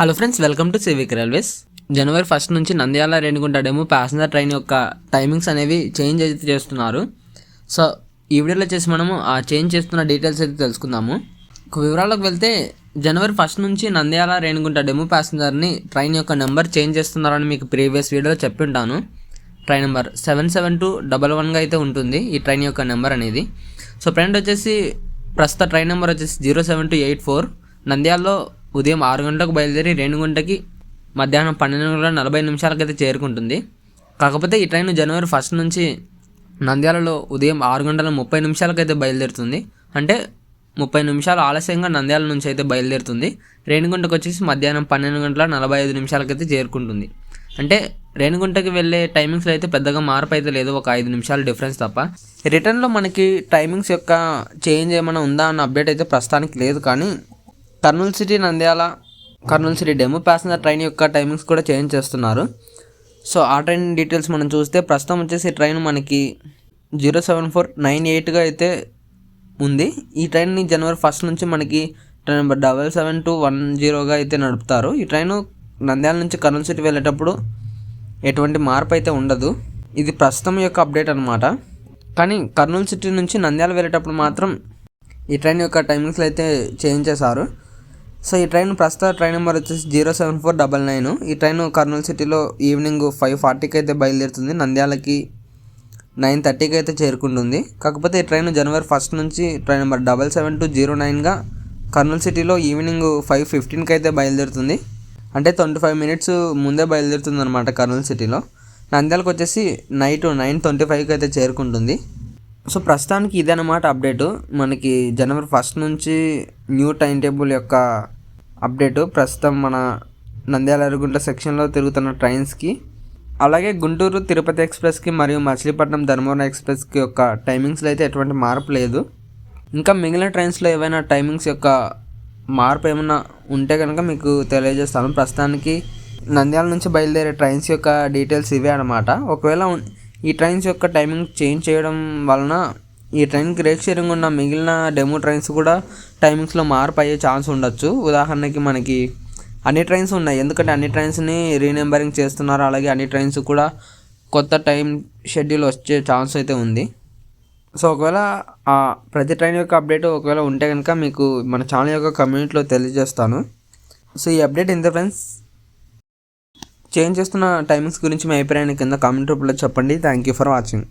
Hello friends welcome to civic railways January first నుంచి Nandyal Renigunta demo passenger train యొక్క timings అనేవి change అయితే చేస్తున్నారు. సో ఈ వీడియోలో చేసి మనము ఆ చేంజ్ చేస్తున్న డీటెయిల్స్ అయితే తెలుసుకుందాము. ఒక వివరాలకు వెళ్తే జనవరి ఫస్ట్ నుంచి నంద్యాల రేణిగుంట డెమో ప్యాసింజర్ని ట్రైన్ యొక్క నెంబర్ చేంజ్ చేస్తున్నారని మీకు ప్రీవియస్ వీడియోలో చెప్పి ఉంటాను train number seven seven two double వన్గా అయితే ఉంటుంది ఈ ట్రైన్ యొక్క నెంబర్ అనేది. సో ఫ్రెండ్ వచ్చేసి ప్రస్తుత ట్రైన్ నెంబర్ వచ్చేసి zero seven two eight four నంద్యాలలో ఉదయం ఆరు గంటలకు బయలుదేరి రేణిగుంటకి మధ్యాహ్నం పన్నెండు గంటల నలభై నిమిషాలకైతే చేరుకుంటుంది. కాకపోతే ఈ ట్రైన్ జనవరి ఫస్ట్ నుంచి నంద్యాలలో ఉదయం ఆరు గంటల ముప్పై నిమిషాలకైతే బయలుదేరుతుంది. అంటే ముప్పై నిమిషాలు ఆలస్యంగా నంద్యాల నుంచి అయితే బయలుదేరుతుంది. రేణిగుంటకు వచ్చేసి మధ్యాహ్నం పన్నెండు గంటల నలభై ఐదు నిమిషాలకైతే చేరుకుంటుంది. అంటే రేణిగుంటకి వెళ్ళే టైమింగ్స్లో అయితే పెద్దగా మార్పు అయితే లేదు. ఒక ఐదు నిమిషాలు డిఫరెన్స్ తప్ప. రిటర్న్లో మనకి టైమింగ్స్ యొక్క చేంజ్ ఏమైనా ఉందా అన్న అప్డేట్ అయితే ప్రస్తుతానికి లేదు. కానీ Kurnool city Nandyal Kurnool city demo passenger train యొక్క టైమింగ్స్ కూడా చేంజ్ చేస్తున్నారు. సో ఆ ట్రైన్ డీటెయిల్స్ మనం చూస్తే ప్రస్తుతం వచ్చేసి ట్రైన్ మనకి జీరో సెవెన్ ఫోర్ నైన్ ఎయిట్గా అయితే ఉంది. ఈ ట్రైన్ని జనవరి ఫస్ట్ నుంచి మనకి train number double seven two one జీరోగా అయితే నడుపుతారు. ఈ ట్రైన్ నంద్యాల నుంచి కర్నూలు సిటీ వెళ్ళేటప్పుడు ఎటువంటి మార్పు అయితే ఉండదు. ఇది ప్రస్తుతం యొక్క అప్డేట్ అనమాట కానీ కర్నూలు సిటీ నుంచి నంద్యాల వెళ్ళేటప్పుడు మాత్రం ఈ ట్రైన్ యొక్క టైమింగ్స్లో అయితే చేంజ్ చేశారు. సో ఈ ట్రైన్ ప్రస్తుత ట్రైన్ నెంబర్ వచ్చేసి zero seven four double nine. ఈ ట్రైన్ కర్నూలు సిటీలో ఈవినింగ్ ఫైవ్ ఫార్టీకి అయితే బయలుదేరుతుంది. నంద్యాలకి నైన్ థర్టీకి అయితే చేరుకుంటుంది. కాకపోతే ఈ ట్రైన్ జనవరి ఫస్ట్ నుంచి train number double seven two zero నైన్గా Kurnool సిటీలో ఈవినింగ్ ఫైవ్ ఫిఫ్టీన్కి అయితే బయలుదేరుతుంది. అంటే ట్వంటీ ఫైవ్ మినిట్స్ ముందే బయలుదేరుతుంది అనమాట కర్నూలు సిటీలో. నంద్యాలకు వచ్చేసి నైట్ నైన్ ట్వంటీ ఫైవ్కి అయితే చేరుకుంటుంది. సో ప్రస్తుతానికి ఇదన్నమాట అప్డేటు. మనకి జనవరి ఫస్ట్ నుంచి న్యూ టైం టేబుల్ యొక్క అప్డేటు. ప్రస్తుతం మన నంద్యాల అరుగుంట సెక్షన్లో తిరుగుతున్న ట్రైన్స్కి అలాగే గుంటూరు తిరుపతి ఎక్స్ప్రెస్కి మరియు మచిలీపట్నం ధర్మవరం ఎక్స్ప్రెస్కి యొక్క టైమింగ్స్లో అయితే ఎటువంటి మార్పు లేదు. ఇంకా మిగిలిన ట్రైన్స్లో ఏవైనా టైమింగ్స్ యొక్క మార్పు ఏమైనా ఉంటే కనుక మీకు తెలియజేస్తాను. ప్రస్తుతానికి నంద్యాల నుంచి బయలుదేరే ట్రైన్స్ యొక్క డీటెయిల్స్ ఇవే అనమాట ఒకవేళ ఈ ట్రైన్స్ యొక్క టైమింగ్ చేంజ్ చేయడం వలన ఈ ట్రైన్కి రేక్ షేరింగ్ ఉన్న మిగిలిన డెమో ట్రైన్స్ కూడా టైమింగ్స్లో మార్పు అయ్యే ఛాన్స్ ఉండొచ్చు. ఉదాహరణకి మనకి అన్ని ట్రైన్స్ ఉన్నాయి. ఎందుకంటే అన్ని ట్రైన్స్ని రీనెంబరింగ్ చేస్తున్నారు. అలాగే అన్ని ట్రైన్స్ కూడా కొత్త టైం షెడ్యూల్ వచ్చే ఛాన్స్ అయితే ఉంది. సో ఒకవేళ ఆ ప్రతి ట్రైన్ యొక్క అప్డేట్ ఒకవేళ ఉంటే కనుక మీకు మన ఛానల్ యొక్క కమ్యూనిటీలో తెలియజేస్తాను. సో ఈ అప్డేట్ ఎంత ఫ్రెండ్స్. చేంజ్ చేస్తున్న టైమింగ్స్ గురించి మీ అభిప్రాయాన్ని కింద కామెంట్ రూపంలో చెప్పండి. Thank you for watching